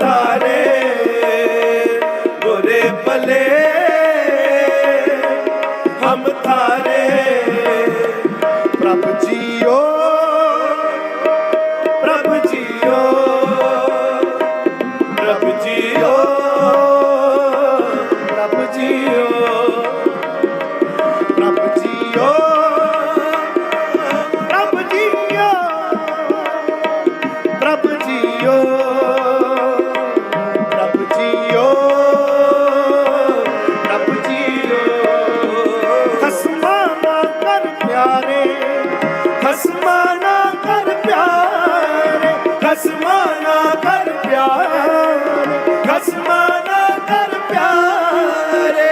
ਤਾਰੇ ਗੋਰੇ ਹਮ ਤਾਰੇ ਅਸਮਾਨਾ ਕਰ ਪਿਆਰੇ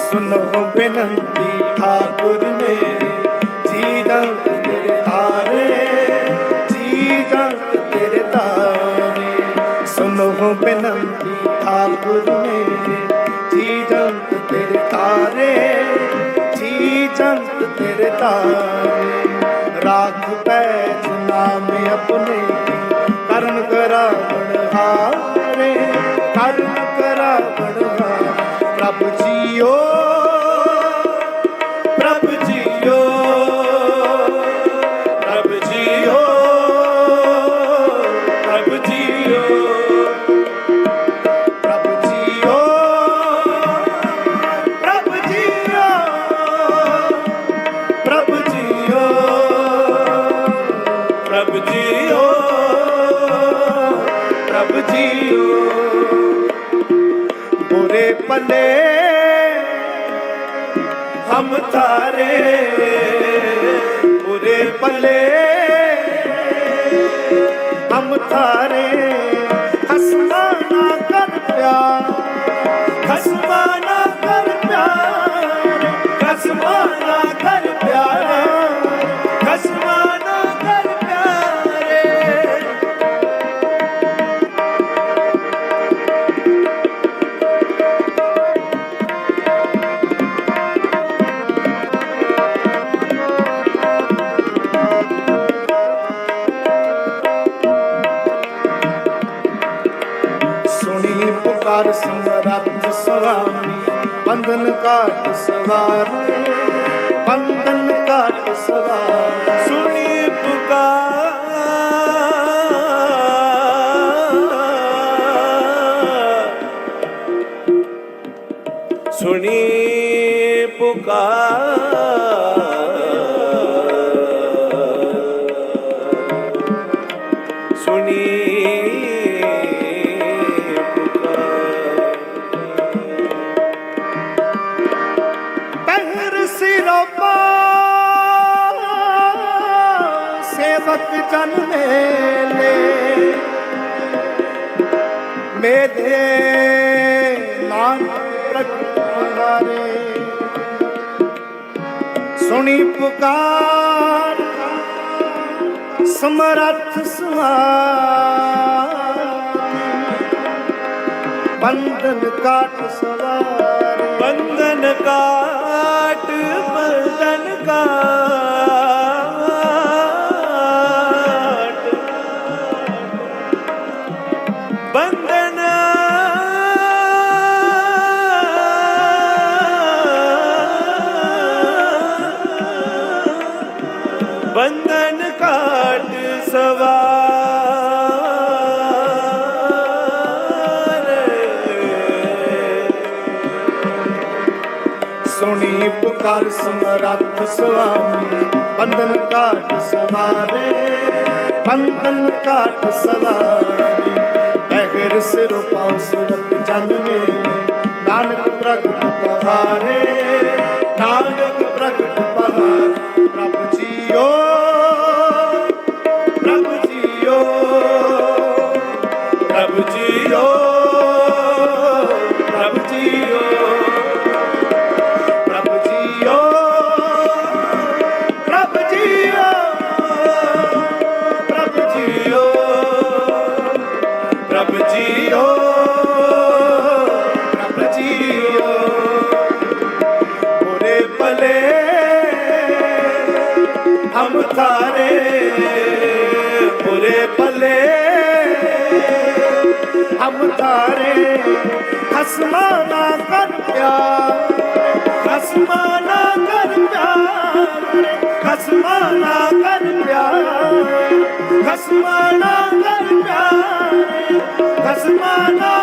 ਸੁਨੋ ਠਾਕੁਰ ਨੇ ਸੰਤ ਤੇਰੇ ਧਾਰੇ ਰਾਖ ਪੈਜ ਨਾਮ ਆਪਣੇ ਕਰਨ ਕਰਾਵਣ ਹਾਰੇ ਕਰਨ ਕਰਾਵਣ ਪ੍ਰਭ ਜੀਓ बुरे पले हम तारे बुरे पले हम तारे सवार समरथ स्वामी बंधन काट सवार। बंधन काट सवार। सुनी पुकार सुनी पुकार। ਸੇਵਕ ਜਨ ਮੇਲੇ। ਮੇਲੇ ਨਾਮ ਪ੍ਰਗਟ ਸੁਣੀ ਪੁਕਾਰ, ਸਮਰੱਥ ਸੁਆਮੀ ਬੰਧਨ ਕਾਟ ਸਵਾਰ। ਬੰਧਨ ਕਾਟ ਬੰਧਨ ਕਾਟ। ਸੁਣੀ ਪੁਕਾਰ ਸਮਰੱਥ ਸੁਆਮੀ, ਬੰਧਨ ਕਾਟ ਸਵਾਰੇ, ਬੰਧਨ ਕਾਟ ਸਵਾਰੇ। ਪਹਿਰ ਸਿਰ ਪਾਉ ਸੁਰਤ ਜਨ ਮੇ ਨਾਨਕ ਪ੍ਰਗਟ ਪਹਾਰੇ ਹਮ ਤਾਰੇ ਬੁਰੇ ਭਲੇ ਹਮ ਤਾਰੇ ਖਸਮਾ ਨਾ ਕਰ ਪਿਆਰ ਖਸਮਾ ਨਾ ਕਰ ਪਿਆਰ ਖਸਮਾ ਨਾ ਕਰ ਪਿਆਰ ਖਸਮਾ ਨਾ ਕਰ ਪਿਆਰ ਖਸਮਾ ਨਾ